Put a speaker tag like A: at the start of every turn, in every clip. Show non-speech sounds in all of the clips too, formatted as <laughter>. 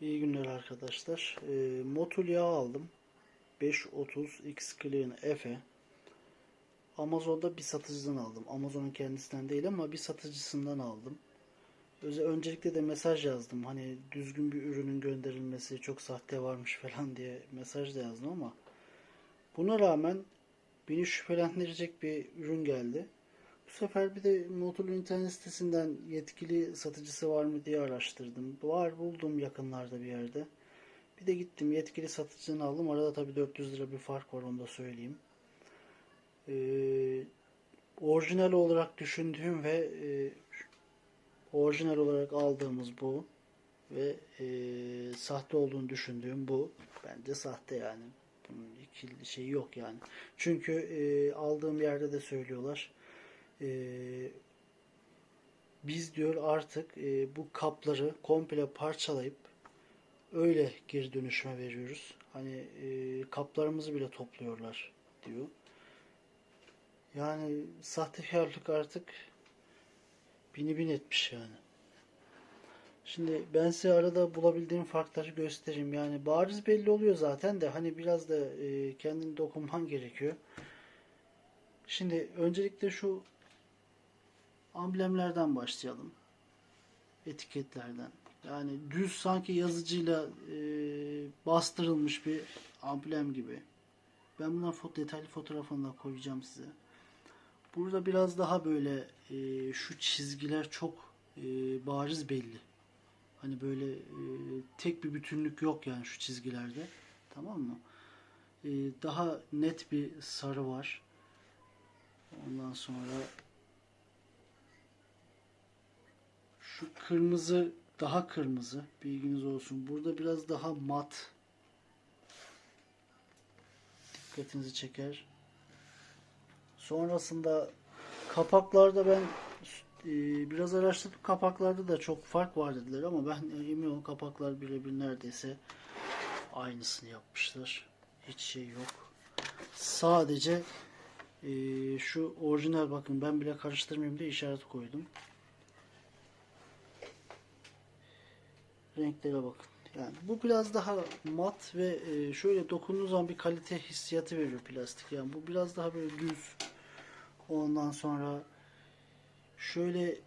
A: İyi günler arkadaşlar. E, Motul yağı aldım. 530 X Clean Efe. Amazon'da bir satıcıdan aldım. Amazon'un kendisinden değil ama bir satıcısından aldım. Öze- Öncelikle de mesaj yazdım. Hani düzgün bir ürünün gönderilmesi çok sahte varmış falan diye mesaj da yazdım ama buna rağmen beni şüphelendirecek bir ürün geldi. Sefer bir de Motul'un internet sitesinden yetkili satıcısı var mı diye araştırdım. Var buldum yakınlarda bir yerde. Bir de gittim yetkili satıcını aldım. Arada tabii 400 lira bir fark var onu da söyleyeyim. Ee, orijinal olarak düşündüğüm ve e, orijinal olarak aldığımız bu ve e, sahte olduğunu düşündüğüm bu. Bence sahte yani. Bunun iki şeyi yok yani. Çünkü e, aldığım yerde de söylüyorlar. E, biz diyor artık e, bu kapları komple parçalayıp öyle geri dönüşüme veriyoruz. Hani e, kaplarımızı bile topluyorlar diyor. Yani sahtekarlık artık bini bin etmiş yani. Şimdi ben size arada bulabildiğim farkları göstereyim. Yani bariz belli oluyor zaten de hani biraz da e, kendini dokunman gerekiyor. Şimdi öncelikle şu amblemlerden başlayalım. Etiketlerden. Yani düz sanki yazıcıyla e, bastırılmış bir amblem gibi. Ben buna fo- detaylı fotoğrafını da koyacağım size. Burada biraz daha böyle e, şu çizgiler çok e, bariz belli. Hani böyle e, tek bir bütünlük yok yani şu çizgilerde. Tamam mı? E, daha net bir sarı var. Ondan sonra şu kırmızı daha kırmızı. Bilginiz olsun. Burada biraz daha mat. Dikkatinizi çeker. Sonrasında kapaklarda ben e, biraz araştırdım. Kapaklarda da çok fark var dediler ama ben emin kapaklar birebir neredeyse aynısını yapmışlar. Hiç şey yok. Sadece e, şu orijinal bakın ben bile karıştırmayayım diye işaret koydum. Renklere bakın. Yani bu biraz daha mat ve e, şöyle dokunduğunuz zaman bir kalite hissiyatı veriyor plastik. Yani bu biraz daha böyle düz. Ondan sonra şöyle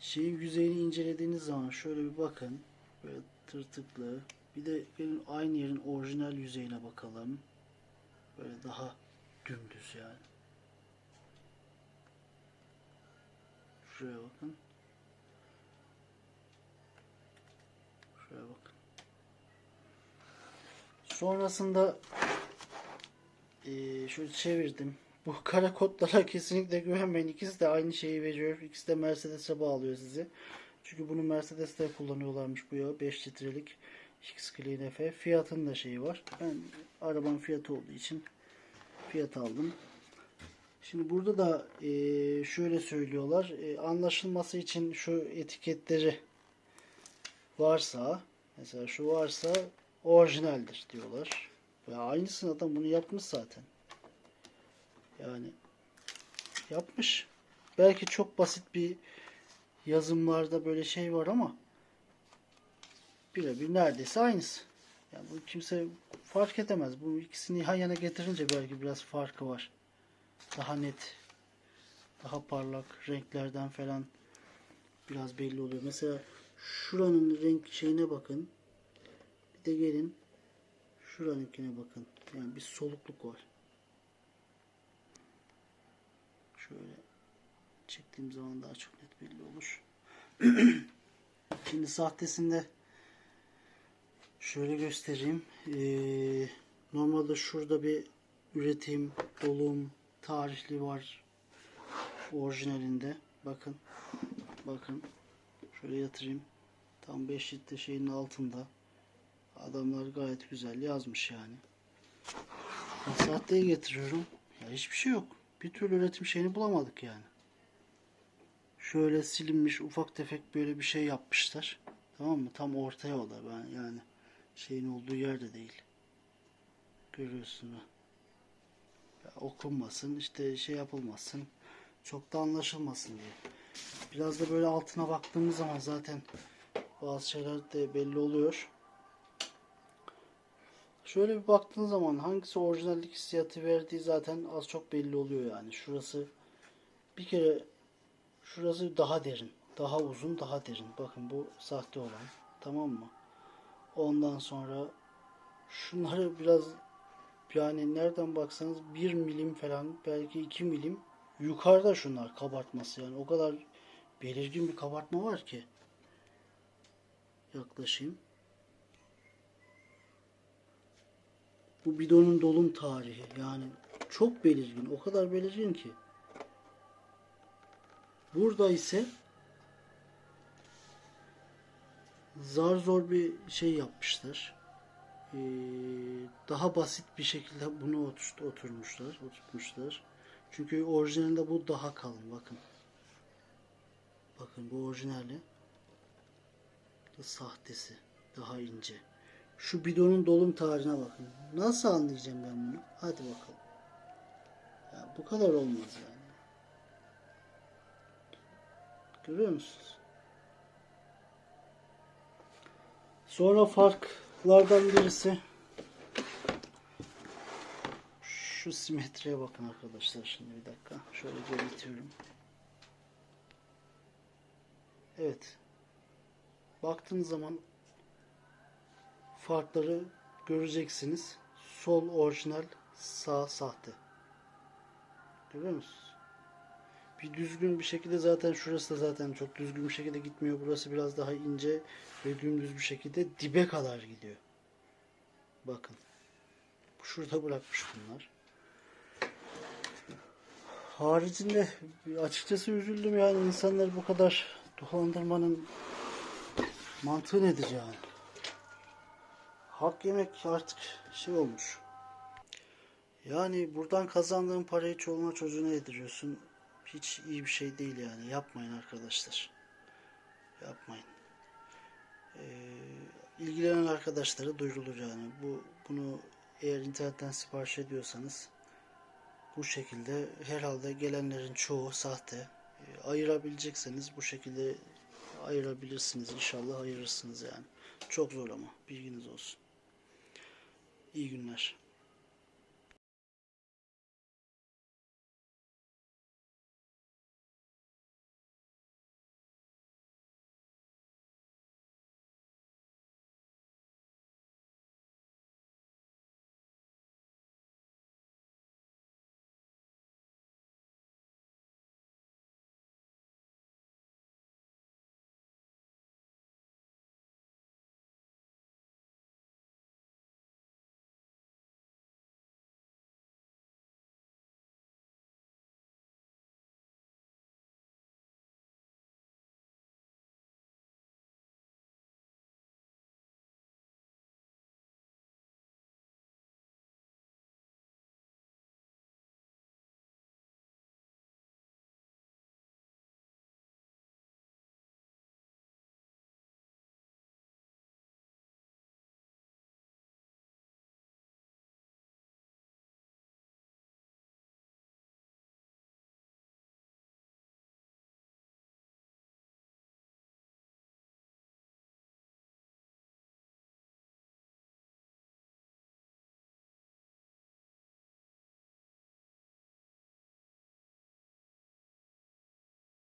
A: şeyin yüzeyini incelediğiniz zaman şöyle bir bakın. Böyle tırtıklı. Bir de gelin aynı yerin orijinal yüzeyine bakalım. Böyle daha dümdüz yani. Şuraya bakın. Şuraya bakın. Sonrasında eee şöyle çevirdim. Bu kara kodlara <laughs> kesinlikle güvenmeyin. İkisi de aynı şeyi veriyor. İkisi de Mercedes'e bağlıyor sizi. Çünkü bunu Mercedes'te kullanıyorlarmış bu yağı. 5 litrelik X Clean F. Fiyatın da şeyi var. Ben arabanın fiyatı olduğu için fiyat aldım. Şimdi burada da eee, şöyle söylüyorlar. Eee, anlaşılması için şu etiketleri varsa mesela şu varsa orijinaldir diyorlar. Ve aynısını adam bunu yapmış zaten. Yani yapmış. Belki çok basit bir yazımlarda böyle şey var ama birebir neredeyse aynısı. Yani bu kimse fark edemez. Bu ikisini yan yana getirince belki biraz farkı var. Daha net, daha parlak renklerden falan biraz belli oluyor. Mesela şuranın renk şeyine bakın. Bir de gelin şuranınkine bakın. Yani bir solukluk var. Şöyle çektiğim zaman daha çok net belli olur. <clears throat> Şimdi sahtesinde şöyle göstereyim. Ee, normalde şurada bir üretim, dolum, tarihli var orijinalinde. Bakın. Bakın. Şöyle yatırayım. Tam 5 litre şeyin altında. Adamlar gayet güzel yazmış yani. Sahteye getiriyorum. Ya hiçbir şey yok. Bir türlü üretim şeyini bulamadık yani. Şöyle silinmiş ufak tefek böyle bir şey yapmışlar. Tamam mı? Tam ortaya o da ben yani şeyin olduğu yerde değil. Görüyorsun ha. Ya okunmasın işte şey yapılmasın. Çok da anlaşılmasın diye. Biraz da böyle altına baktığımız zaman zaten Bazı şeyler de belli oluyor. Şöyle bir baktığın zaman hangisi orijinallik hissiyatı verdiği zaten az çok belli oluyor yani. Şurası bir kere şurası daha derin. Daha uzun, daha derin. Bakın bu sahte olan. Tamam mı? Ondan sonra şunları biraz yani nereden baksanız 1 milim falan belki 2 milim yukarıda şunlar kabartması yani o kadar belirgin bir kabartma var ki yaklaşayım. Bu bidonun dolum tarihi yani çok belirgin o kadar belirgin ki burada ise zar zor bir şey yapmışlar. Ee, daha basit bir şekilde bunu otur- oturmuşlar, oturtmuşlar. Çünkü orijinalinde bu daha kalın bakın. Bakın bu orijinali. Sahtesi daha ince. Şu bidonun dolum tarihine bakın. Nasıl anlayacağım ben bunu? Hadi bakalım. Ya bu kadar olmaz yani. Görüyor musunuz? Sonra farklardan birisi şu simetriye bakın arkadaşlar şimdi bir dakika. Şöyle belirtiyorum. Evet. Baktığınız zaman farkları göreceksiniz. Sol orijinal, sağ sahte. Görüyor musunuz? Bir düzgün bir şekilde zaten şurası da zaten çok düzgün bir şekilde gitmiyor. Burası biraz daha ince ve dümdüz bir şekilde dibe kadar gidiyor. Bakın. Şurada bırakmış bunlar. Haricinde açıkçası üzüldüm yani insanlar bu kadar dolandırmanın mantığı nedir yani? Hak yemek artık şey olmuş. Yani buradan kazandığın parayı çoluğuna çocuğuna yediriyorsun. Hiç iyi bir şey değil yani. Yapmayın arkadaşlar. Yapmayın. Ee, ilgilenen arkadaşlara duyurulur yani. Bu bunu eğer internetten sipariş ediyorsanız bu şekilde herhalde gelenlerin çoğu sahte. Ee, ayırabilecekseniz bu şekilde ayırabilirsiniz. İnşallah ayırırsınız yani. Çok zor ama bilginiz olsun. İyi günler.